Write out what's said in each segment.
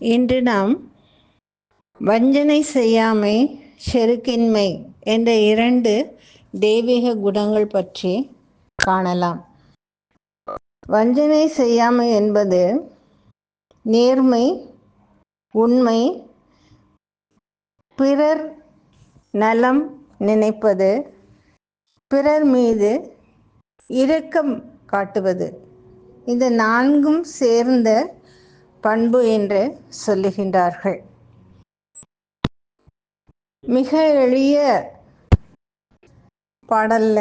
இன்று நாம் வஞ்சனை செய்யாமை செருக்கின்மை என்ற இரண்டு தெய்வீக குணங்கள் பற்றி காணலாம். வஞ்சனை செய்யாமை என்பது நேர்மை உண்மை பிறர் நலம் நினைப்பது பிறர் மீது இரக்கம் காட்டுவது. இந்த நான்கும் சேர்ந்த பண்பு என்று சொல்லுகின்றார்கள். மிக எளிய பாடல்ல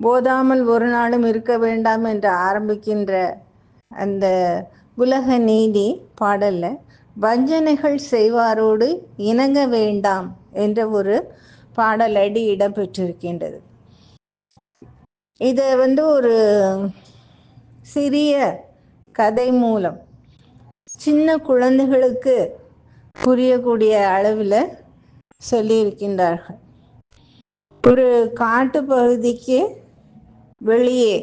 போதாமல் ஒரு நாளும் இருக்க வேண்டாம் என்று ஆரம்பிக்கின்ற அந்த உலக நீதி பாடல்ல வஞ்சனைகள் செய்வாரோடு இணங்க வேண்டாம் என்ற ஒரு பாடலடி இடம்பெற்றிருக்கின்றது. இதை வந்து ஒரு சிறிய கதை மூலம். சின்ன குழந்தைகளுக்கு புரியக்கூடிய அளவில் சொல்லியிருக்கின்றார்கள். ஒரு காட்டு பகுதிக்கு வெளியே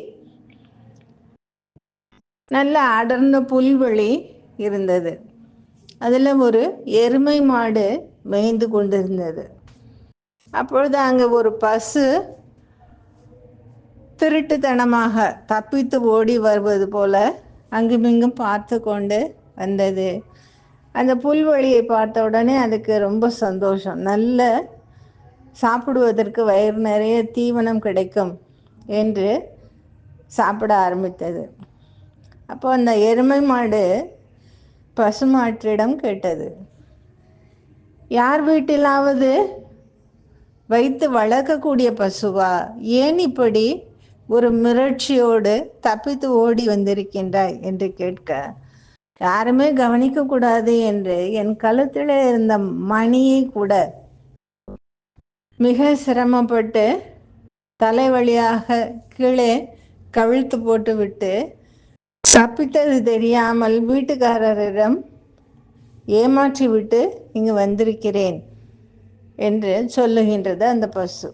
நல்ல அடர்ந்த புல்வெளி இருந்தது. அதில் ஒரு எருமை மாடு மேய்ந்து கொண்டிருந்தது. அப்பொழுது அங்கே ஒரு பசு திருட்டுத்தனமாக தப்பித்து ஓடி வருவது போல அங்குமிங்கும் பார்த்து கொண்டு வந்தது. அந்த புல்வெளியை பார்த்த உடனே அதுக்கு ரொம்ப சந்தோஷம். நல்ல சாப்பிடுவதற்கு வயிறு நிறைய தீவனம் கிடைக்கும் என்று சாப்பிட ஆரம்பித்தது. அப்போ அந்த எருமை மாடு பசுமாற்றிடம் கேட்டது யார் வீட்டிலாவது வைத்து வளர்க்கக்கூடிய பசுவா? ஏன் இப்படி ஒரு மிரட்சியோடு தப்பித்து ஓடி வந்திருக்கின்றாய் என்று கேட்க யாருமே கவனிக்க கூடாது என்று என் கழுத்தில் இருந்த மணியை கூட மிக சிரமப்பட்டு தலை வழியாக கீழே கவிழ்த்து போட்டு விட்டு தப்பித்தது தெரியாமல் வீட்டுக்காரரிடம் ஏமாற்றி விட்டு இங்கு வந்திருக்கிறேன் என்று சொல்லுகின்றது அந்த பசு.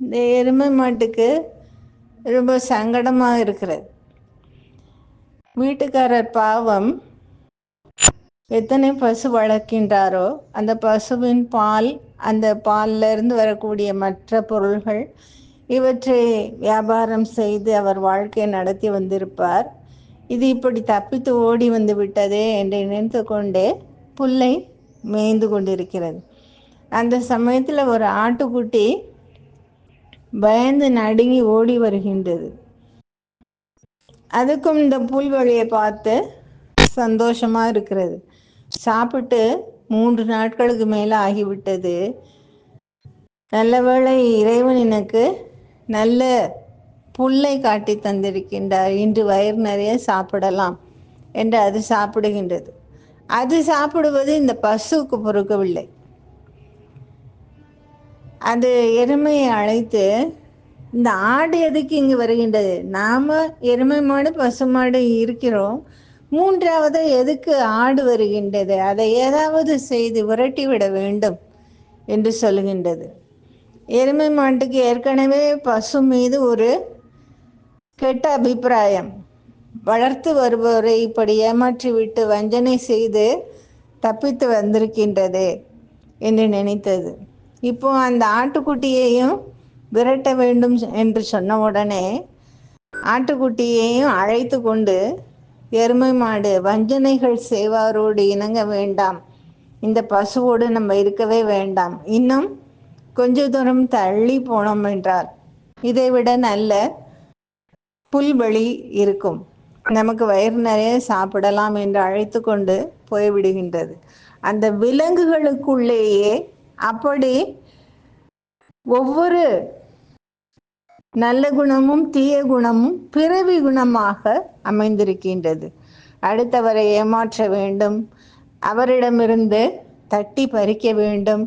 இந்த எருமை மாட்டுக்கு ரொம்ப சங்கடமாக இருக்கிறது. வீட்டுக்காரர் பாவம் எத்தனை பசு வளர்க்கின்றாரோ அந்த பசுவின் பால் அந்த பால்ல இருந்து வரக்கூடிய மற்ற பொருள்கள் இவற்றை வியாபாரம் செய்து அவர் வாழ்க்கையை நடத்தி வந்திருப்பார். இது இப்படி தப்பித்து ஓடி வந்து விட்டதே என்று நினைத்து கொண்டே புல்லை மேய்ந்து கொண்டிருக்கிறது. அந்த சமயத்தில் ஒரு ஆட்டுக்குட்டி பயந்து நடுங்கி ஓடி வருகின்றது. அதுக்கும் இந்த புல்வெளியை பார்த்து சந்தோஷமா இருக்கிறது. சாப்பிட்டு மூன்று நாட்களுக்கு மேலே ஆகிவிட்டது. நல்ல வேளை இறைவன் எனக்கு நல்ல புல்லை காட்டி தந்திருக்கின்றார். இன்று வயிறு நிறைய சாப்பிடலாம் என்று அது சாப்பிடுகின்றது. அது சாப்பிடுவது இந்த பசுவுக்கு பொறுக்கவில்லை. அது எருமையை அழைத்து இந்த ஆடு எதுக்கு இங்கு வருகின்றது? நாம எருமை மாடு பசு மாடு இருக்கிறோம். மூன்றாவது எதுக்கு ஆடு வருகின்றது? அதை ஏதாவது செய்து விரட்டிவிட வேண்டும் என்று சொல்லுகின்றது. எருமை மாட்டுக்கு ஏற்கனவே பசு மீது ஒரு கெட்ட அபிப்பிராயம். வளர்த்து வருபவரை இப்படி ஏமாற்றிவிட்டு வஞ்சனை செய்து தப்பித்து வந்திருக்கின்றது என்று நினைத்தது. இப்போ அந்த ஆட்டுக்குட்டியையும் விரட்ட வேண்டும் என்று சொன்ன உடனே ஆட்டுக்குட்டியையும் அழைத்து கொண்டு எருமை மாடு வஞ்சனைகள் செய்வாரோடு இணங்க வேண்டாம். இந்த பசுவோடு நம்ம இருக்கவே வேண்டாம். இன்னும் கொஞ்ச தூரம் தள்ளி போனோம் என்றால் இதைவிட நல்ல புல்வெளி இருக்கும். நமக்கு வயிறு நிறைய சாப்பிடலாம் என்று அழைத்து கொண்டு போய்விடுகின்றது. அந்த விலங்குகளுக்குள்ளேயே அப்படி ஒவ்வொரு நல்ல குணமும் தீய குணமும் பிறவி குணமாக அமைந்திருக்கின்றது. அடுத்தவரை ஏமாற்ற வேண்டும். அவரிடமிருந்து தட்டி பறிக்க வேண்டும்.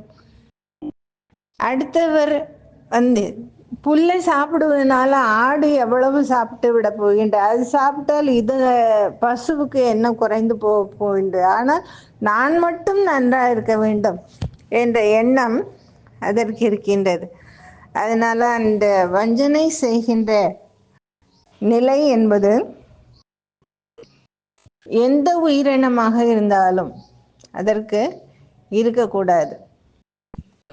அடுத்தவர் வந்து புல்லை சாப்பிடுவதனால ஆடு எவ்வளவு சாப்பிட்டு விட போகின்ற அது சாப்பிட்டால் இது பசுவுக்கு என்ன குறைந்து போக போகின்ற ஆனால் நான் மட்டும் நன்றாக இருக்க வேண்டும். என்ற எண்ணம் அதற்கு இருக்கின்றது. அதனால அந்த வஞ்சனை செய்கின்ற நிலை என்பது எந்த உயிரினமாக இருந்தாலும் அதற்கு இருக்கக்கூடாது.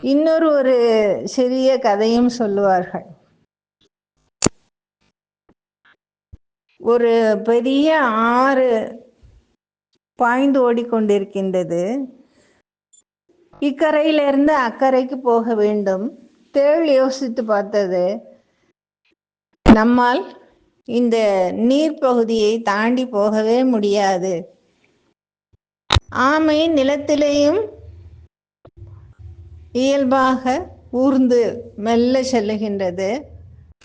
இன்னொரு ஒரு சிறிய கதையும் சொல்லுவார்கள். ஒரு பெரிய ஆறு பாய்ந்து ஓடிக்கொண்டிருக்கின்றது. இக்கரையிலிருந்து அக்கறைக்கு போக வேண்டும். தேள் யோசித்து பார்த்தது. நம்மால் இந்த நீர்ப்பகுதியை தாண்டி போகவே முடியாது. ஆமை நிலத்திலேயும் இயல்பாக ஊர்ந்து மெல்ல செல்லுகின்றது.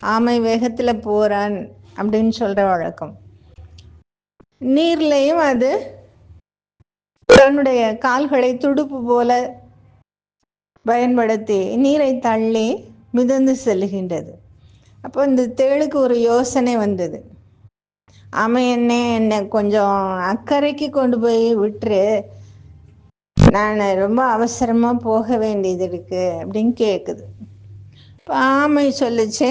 ஆமை வேகத்தில் போறான் அப்படின்னு சொல்ற வழக்கம். நீர்லையும் அது தன்னுடைய கால்களை துடுப்பு போல பயன்படுத்தி நீரை தள்ளி மிதந்து செல்கின்றது. அப்போ இந்த தேளுக்கு ஒரு யோசனை வந்தது. ஆமை என்ன என்னை கொஞ்சம் அக்கறைக்கு கொண்டு போய் விட்டுரு. நான் ரொம்ப அவசரமாக போக வேண்டியது இருக்கு அப்படின்னு கேட்குது இப்போ ஆமை சொல்லுச்சு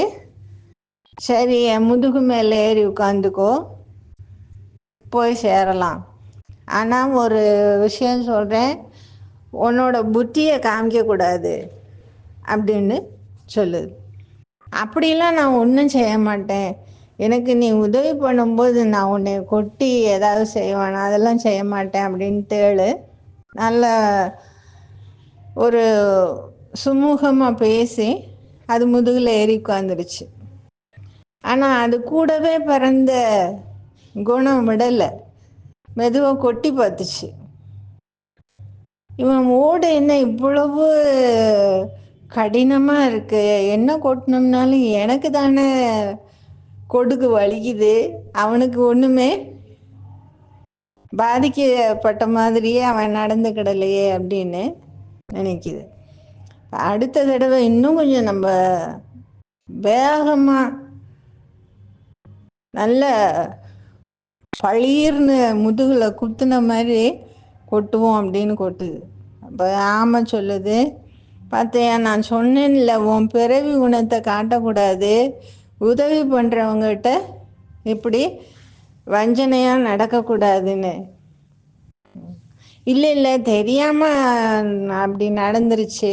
சரி என் முதுகு மேலே ஏறி உட்காந்துக்கோ போய் சேரலாம். ஆனால் ஒரு விஷயம் சொல்கிறேன் உன்னோட புத்தியை காமிக்கக்கூடாது அப்படின்னு சொல்லுது. அப்படிலாம் நான் ஒன்றும் செய்ய மாட்டேன். எனக்கு நீ உதவி பண்ணும்போது நான் உன்னை கொட்டி ஏதாவது செய்வேன் அதெல்லாம் செய்ய மாட்டேன் அப்படின்னு தேழு நல்ல ஒரு சுமூகமாக பேசி அது முதுகில் ஏறி உட்காந்துருச்சு ஆனால் அது கூடவே பிறந்த குணம் விடலை. மெதுவாக கொட்டி பார்த்துச்சு. இவன் ஓடு என்ன இவ்வளவு கடினமாக இருக்கு? என்ன கொட்டினோம்னாலும் எனக்கு தானே கொடுக்கு வலிக்குது. அவனுக்கு ஒன்றுமே பாதிக்கப்பட்ட மாதிரியே அவன் நடந்துக்கிடலையே அப்படின்னு நினைக்குது. அடுத்த தடவை இன்னும் கொஞ்சம் நம்ம வேகமாக நல்ல பளீர்னு முதுகில் குத்துன மாதிரி கொட்டுவோம் அப்படின்னு கொட்டுது. அப்போ ஆமை சொல்லுது பார்த்தியா நான் சொன்னேன்ல உன் பிறவி குணத்தை காட்டக்கூடாது. உதவி பண்ணுறவங்ககிட்ட இப்படி வஞ்சனையாக நடக்கக்கூடாதுன்னு. இல்லை இல்லை தெரியாமல் அப்படி நடந்துருச்சு.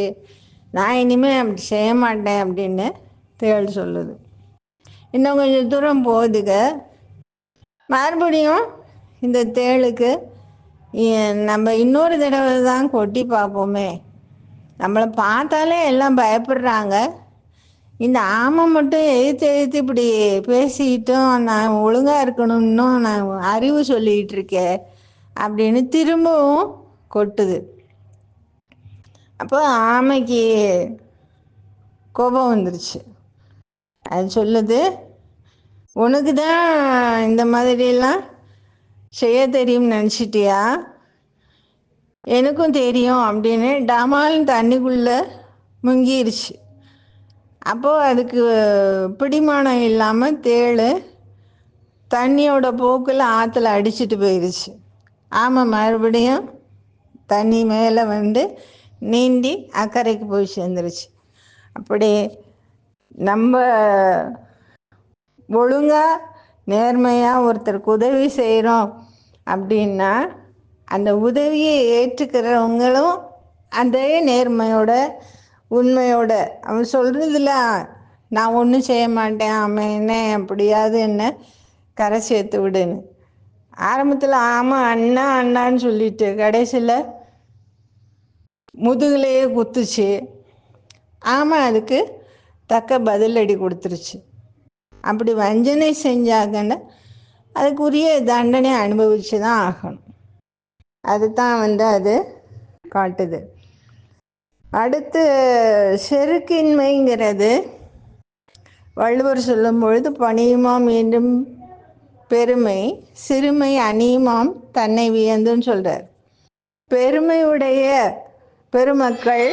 நான் இனிமேல் அப்படி செய்ய மாட்டேன் அப்படின்னு தேள் சொல்லுது. இன்னும் கொஞ்சம் தூரம் போகுதுங்க மறுபடியும் இந்த தேளுக்கு நம்ம இன்னொரு தடவை தான் கொட்டி பார்ப்போமே. நம்மளை பார்த்தாலே எல்லாம் பயப்படுறாங்க. இந்த ஆமை மட்டும் எழுத்து எழுத்து இப்படி பேசிக்கிட்டும் நான் ஒழுங்காக இருக்கணும்னு நான் அறிவு சொல்லிக்கிட்டு இருக்கேன் அப்படின்னு திரும்பவும் கொட்டுது. அப்போ ஆமைக்கு கோபம் வந்துருச்சு. அது சொல்லுது உனக்கு தான் இந்த மாதிரிலாம் செய்ய தெரியும்னு நினச்சிட்டியா? எனக்கும் தெரியும் அப்படின்னு டமால் தண்ணிக்குள்ளே முங்கிருச்சு. அப்போது அதுக்கு பிடிமானம் இல்லாமல் தேள் தண்ணியோட போக்கில் ஆற்றுல அடிச்சிட்டு போயிடுச்சு ஆமாம் மறுபடியும் தண்ணி மேலே வந்து நீந்தி அக்கறைக்கு போய் சேர்ந்துருச்சு. அப்படி நம்ம ஒழுங்காக நேர்மையாக ஒருத்தருக்கு உதவி செய்கிறோம் அப்படின்னா அந்த உதவியை ஏற்றுக்கிறவங்களும் அதே நேர்மையோட உண்மையோட. அவன் சொல்கிறதுல நான் ஒன்றும் செய்ய மாட்டேன் அவன் என்ன அப்படியாவது என்ன கரை சேர்த்து விடுன்னு. ஆரம்பத்தில் ஆமாம் அண்ணா அண்ணான்னு சொல்லிட்டு கடைசியில் முதுகுலையே குத்துச்சு. ஆமாம் அதுக்கு தக்க பதிலடி கொடுத்துருச்சு. அப்படி வஞ்சனை செஞ்சாங்கன்னா அதுக்குரிய தண்டனை அனுபவித்து தான் ஆகணும். அதுதான் வந்து அது காட்டுது. அடுத்து செருக்கின்மைங்கிறது வள்ளுவர் சொல்லும் பொழுது பணியுமாம் என்றும் பெருமை சிறுமை அணியுமாம் தன்னை வியந்துன்னு சொல்கிறார் பெருமையுடைய பெருமக்கள்